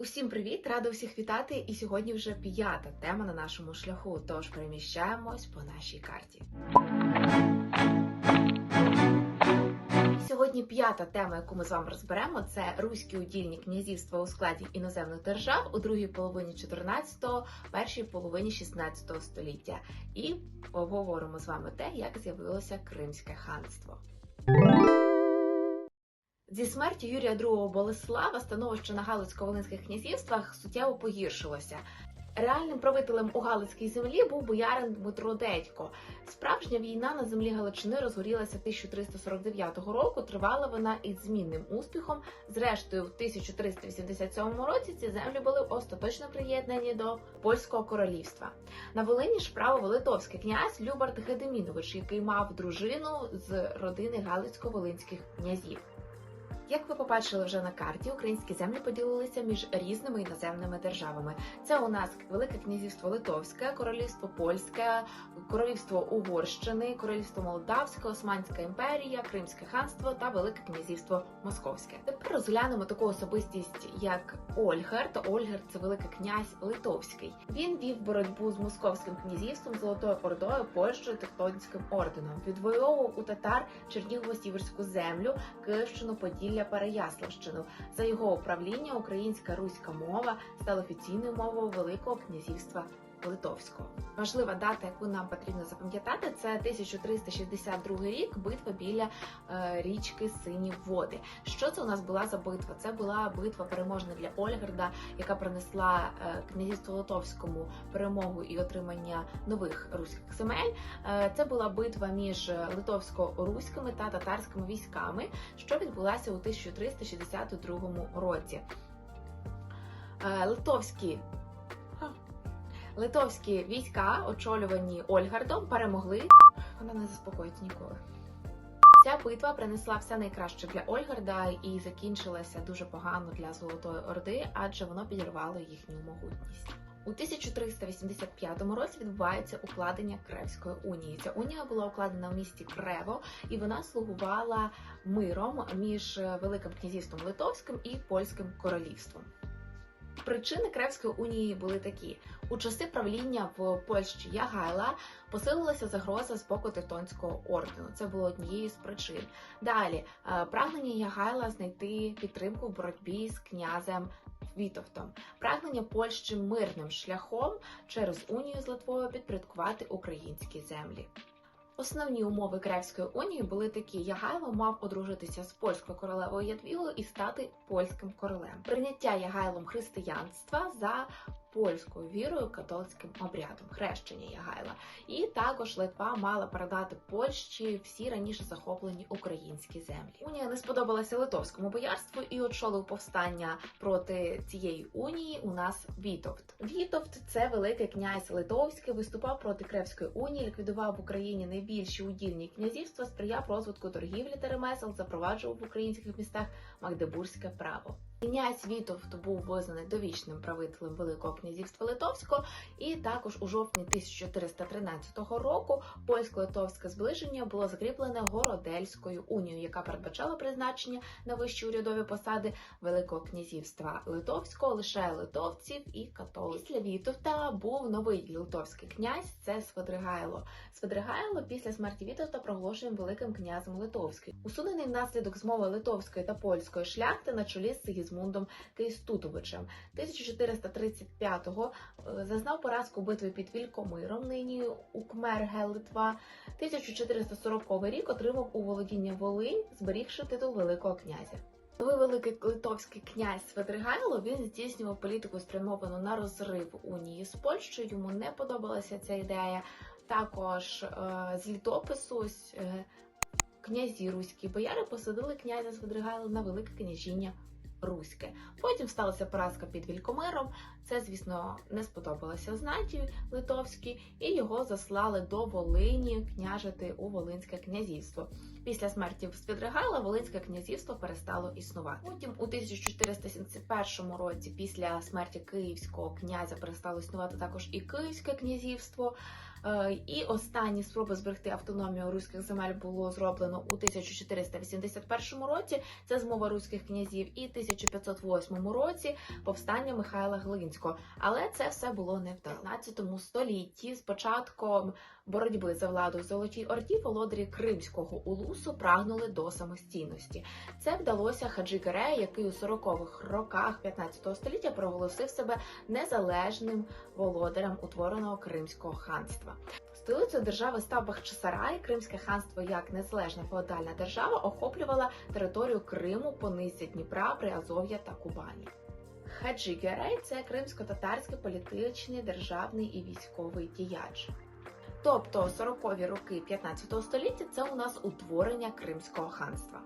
Усім привіт! Рада всіх вітати! І сьогодні вже п'ята тема на нашому шляху. Тож переміщаємось по нашій карті. Сьогодні п'ята тема, яку ми з вами розберемо, це руські удільні князівства у складі іноземних держав у другій половині 14-го, першій половині 16 століття. І поговоримо з вами те, як з'явилося Кримське ханство. Зі смертю Юрія II Болеслава становище на Галицько-Волинських князівствах суттєво погіршилося. Реальним правителем у Галицькій землі був боярин Дмитро Дедько. Справжня війна на землі Галичини розгорілася 1349 року. Тривала вона із змінним успіхом. Зрештою, в 1387 році ці землі були остаточно приєднані до польського королівства. На Волині ж право литовський князь Любард Гедемінович, який мав дружину з родини Галицько-Волинських князів. Як ви побачили вже на карті, українські землі поділилися між різними іноземними державами. Це у нас Велике князівство Литовське, Королівство Польське, Королівство Угорщини, Королівство Молдавське, Османська імперія, Кримське ханство та Велике князівство Московське. Тепер розглянемо таку особистість, як Ольгерт. Ольгерт це великий князь Литовський. Він вів боротьбу з московським князівством, Золотою Ордою, Польщею, Тевтонським орденом. Відвоював у татар Чернігово-Сіверську землю, Київщину, Поділля, Переяславщину. За його управління українська руська мова стала офіційною мовою Великого князівства Литовського. Важлива дата, яку нам потрібно запам'ятати, це 1362 рік, битва біля е, річки Сині Води. Що це у нас була за битва? Це була битва переможна для Ольгарда, яка принесла е, князівству Литовському перемогу і отримання нових руських земель. Е, це була битва між литовсько-руськими та татарськими військами, що відбулася у 1362 році. Литовські. Литовські війська, очолювані Ольгардом, перемогли. Вона не заспокоїться ніколи. Ця битва принесла все найкраще для Ольгарда і закінчилася дуже погано для Золотої Орди, адже воно підірвало їхню могутність. У 1385 році відбувається укладення Кревської унії. Ця унія була укладена в місті Крево, і вона слугувала миром між Великим князівством Литовським і Польським королівством. Причини Кревської унії були такі: у часи правління в Польщі Ягайла посилилася загроза з боку Тевтонського ордену. Це було однією з причин. Далі е, прагнення Ягайла знайти підтримку в боротьбі з князем Вітовтом, прагнення Польщі мирним шляхом через унію з Литвою підпорядкувати українські землі. Основні умови Кревської унії були такі: Ягайло мав одружитися з польською королевою Ядвігою і стати польським королем. Прийняття Ягайлом християнства за польською вірою, католицьким обрядом, хрещення Ягайла. І також Литва мала передати Польщі всі раніше захоплені українські землі. Унія не сподобалася литовському боярству і очолив повстання проти цієї унії. У нас Вітовт. Вітовт це великий князь Литовський, виступав проти Кревської унії, ліквідував в Україні найбільші удільні князівства, сприяв розвитку торгівлі та ремесел, запроваджував в українських містах Магдебурзьке право. Князь Вітовт був визнаний довічним правителем Великого князівства Литовського, і також у жовтні 1413 року польсько-литовське зближення було закріплене Городельською унією, яка передбачала призначення на вищі урядові посади Великого князівства Литовського лише литовців і католиків. Після Вітовта був новий литовський князь. Це Свидригайло. Свидригайло після смерті Вітовта проголошує великим князем Литовським. Усунений внаслідок змови литовської та польської шляхти на чолі з Сигізмундом Кейстутовичем. 1435-го е, зазнав поразку битви під Вількомиром, нині Укмерге Литва. 1440 рік отримав у володіння Волинь, зберігши титул Великого князя. Новий великий литовський князь Свидригайло він здійснював політику спрямовану на розрив унії з Польщею. Йому не подобалася ця ідея. Також е, з літопису е, князі руські бояри посадили князя Свидригайла на велике княжіння Руське. Потім сталася поразка під Вількомиром. Це, звісно, не сподобалося знаті литовській, і його заслали до Волині княжити у Волинське князівство. Після смерті Свидригайла Волинське князівство перестало існувати. Потім у 1471 році, після смерті київського князя, перестало існувати також і Київське князівство. Е, І останні спроби зберегти автономію руських земель було зроблено у 1481 році. Це змова руських князів, і 1508 році повстання Михайла Глинського. Але це все було не в 15 столітті. З початком боротьби за владу в Золотій Орді володарі Кримського улусу прагнули до самостійності. Це вдалося Хаджі Герею, який у 40-х роках 15 століття проголосив себе незалежним володарем утвореного Кримського ханства. Столицею держави став Бахчисарай. Кримське ханство як незалежна феодальна держава охоплювала територію Криму, понизя Дніпра, Приазов'я та Кубані. Хаджі Герей це кримсько-татарський політичний, державний і військовий діяч. Тобто 40-ві роки 15 століття це у нас утворення Кримського ханства.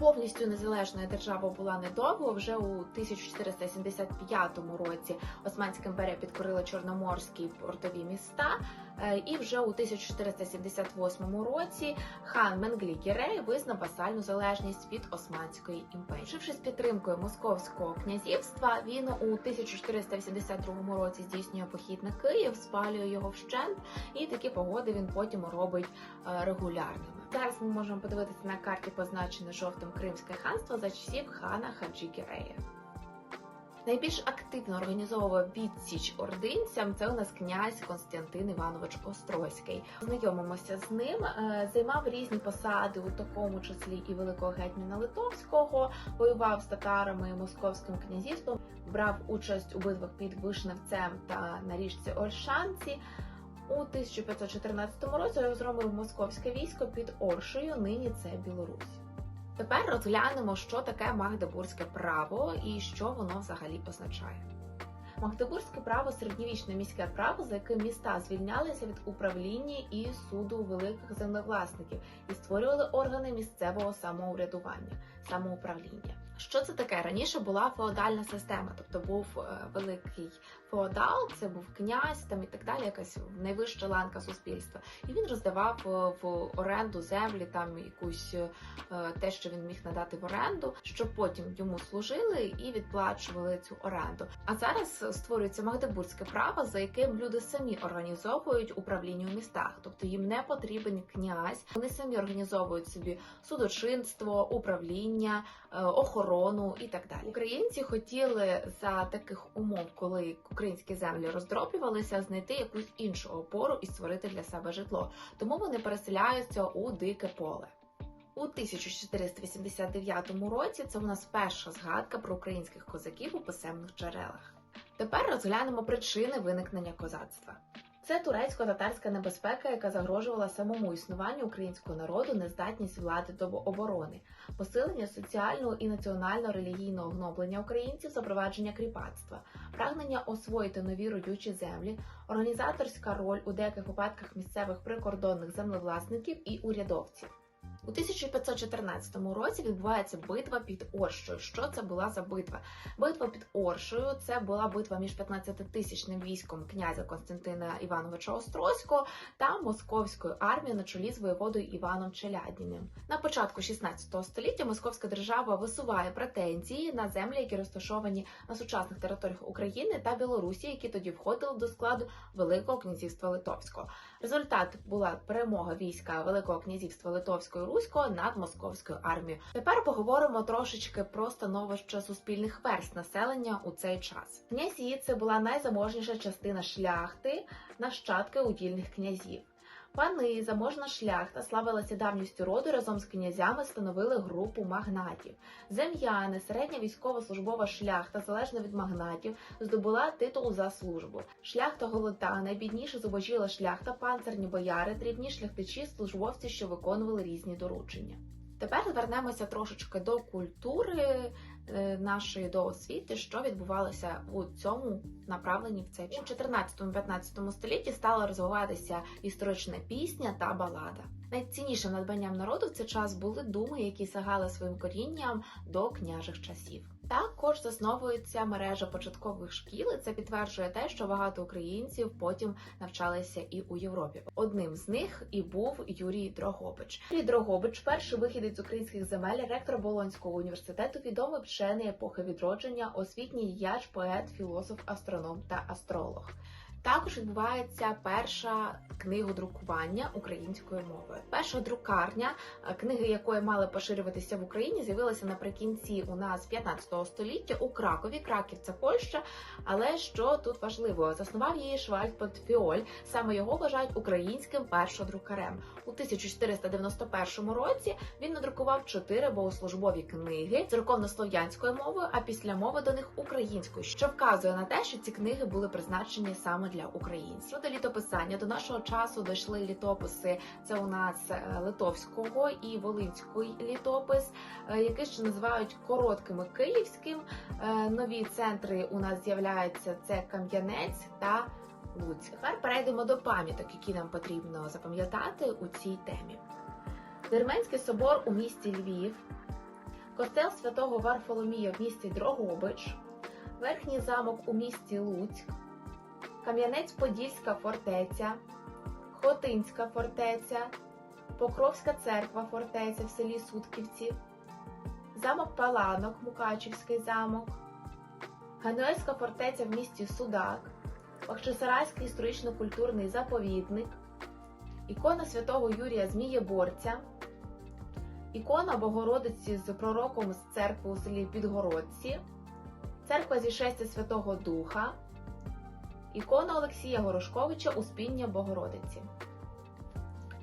Повністю незалежною державою була недовго. Вже у 1475 році Османська імперія підкорила чорноморські портові міста, е, і вже у 1478 році хан Менглі Гірей визнав васальну залежність від Османської імперії. Вшившись підтримкою московського князівства, він у 1482 році здійснює похід на Київ, спалює його вщент, і такі погоди він потім робить е, регулярними. Зараз ми можемо подивитися на карті, позначене жовтим Кримське ханство за часів хана Хаджі Гірея. Найбільш активно організовував відсіч ординцям. Це у нас князь Константин Іванович Острозький. Знайомимося з ним. Е, Займав різні посади, у такому числі і великого гетьмана Литовського, воював з татарами і московським князівством, брав участь у битвах під Вишневцем та на річці Ольшанці. У 1514 році розгромив московське військо під Оршею, нині це Білорусь. Тепер розглянемо, що таке магдебурзьке право і що воно взагалі означає. Магдебурзьке право середньовічне міське право, за яким міста звільнялися від управління і суду великих землевласників і створювали органи місцевого самоурядування, самоуправління. Що це таке? Раніше була феодальна система, тобто був е, великий феодал, це був князь там і так далі, якась найвища ланка суспільства. І він роздавав е, в оренду землі, там якусь е, те, що він міг надати в оренду, щоб потім йому служили і відплачували цю оренду. А зараз створюється магдебурзьке право, за яким люди самі організовують управління у містах, тобто їм не потрібен князь. Вони самі організовують собі судочинство, управління, е, охорону і так далі. Українці хотіли за таких умов, коли українські землі роздроблювалися, знайти якусь іншу опору і створити для себе житло. Тому вони переселяються у дике поле. У 1489 році це у нас перша згадка про українських козаків у писемних джерелах. Тепер розглянемо причини виникнення козацтва. Це турецько-татарська небезпека, яка загрожувала самому існуванню українського народу, нездатність влади до оборони, посилення соціального і національно-релігійного гноблення українців, запровадження кріпацтва, прагнення освоїти нові родючі землі, організаторська роль у деяких випадках місцевих прикордонних землевласників і урядовців. У 1514 році відбувається битва під Оршою. Що це була за битва? Битва під Оршою це була битва між 15-тисячним військом князя Константина Івановича Острозького та московською армією на чолі з воєводою Іваном Челядіним. На початку 16 століття московська держава висуває претензії на землі, які розташовані на сучасних територіях України та Білорусі, які тоді входили до складу Великого князівства Литовського. Результат була перемога війська Великого князівства Литовського і Руського над московською армією. Тепер поговоримо трошечки про становище суспільних верст населення у цей час. Князі це була найзаможніша частина шляхти, нащадки удільних князів. Пани, заможна шляхта славилася давністю роду разом з князями становили групу магнатів. Зем'яни, середня військово-службова шляхта, залежно від магнатів, здобула титул за службу. Шляхта голота, найбідніша зубожіла шляхта, панцирні бояри, дрібні шляхтичі, службовці, що виконували різні доручення. Тепер звернемося трошечки до культури нашої до освіти, що відбувалося у цьому направленні в цей час. У 14-15 столітті стала розвиватися історична пісня та балада. Найціннішим надбанням народу в цей час були думи, які сягали своїм корінням до княжих часів. Також засновується мережа початкових шкіл. і Це підтверджує те, що багато українців потім навчалися і у Європі. Одним з них і був Юрій Дрогобич. Юрій Дрогобич, перший вихідець з українських земель, ректор Болонського університету, відомий вчений епохи відродження, освітній діяч, поет, філософ, астроном та астролог. Також відбувається перша книгодрукування українською мовою. Перша друкарня, е, книги якої мали поширюватися в Україні, з'явилася наприкінці у нас 15 століття у Кракові. Краків це Польща. Але що тут важливо, заснував її Швальд Фіоль. Саме його вважають українським першодрукарем. У 1491 році він надрукував чотири богослужбові книги церковнослов'янською мовою, а після мови до них українською, що вказує на те, що ці книги були призначені саме для українців. До літописання до нашого часу дійшли літописи. Це у нас е, литовського і волинський літопис, е, який ще називають короткими київським. Е, Нові центри у нас з'являються це Кам'янець та Луцьк. Тепер перейдемо до пам'яток, які нам потрібно запам'ятати у цій темі. Дерменський собор у місті Львів, костел святого Варфоломія в місті Дрогобич, Верхній замок у місті Луцьк, Кам'янець-Подільська фортеця, Хотинська фортеця, Покровська церква фортеця в селі Сутківці, замок Паланок, Мукачівський замок, Гануельська фортеця в місті Судак, Бахчисарайський історично-культурний заповідник, ікона святого Юрія Змієборця, ікона Богородиці з пророком з церкви у селі Підгородці, церква зішестя Святого Духа, ікона Олексія Горошковича Успіння Богородиці.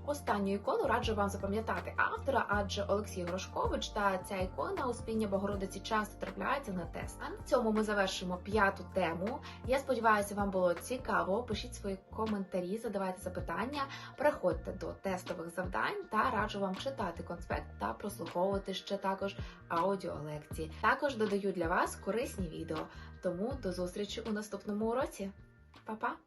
Останню ікону раджу вам запам'ятати автора, адже Олексій Грошкович та ця ікона Успіння Богородиці часто трапляється на тест. А на цьому ми завершимо п'яту тему. Я сподіваюся, вам було цікаво. Пишіть свої коментарі, задавайте запитання, переходьте до тестових завдань та раджу вам читати конспект та прослуховувати ще також аудіолекції. Також додаю для вас корисні відео. Тому до зустрічі у наступному уроці. Papa. Pa.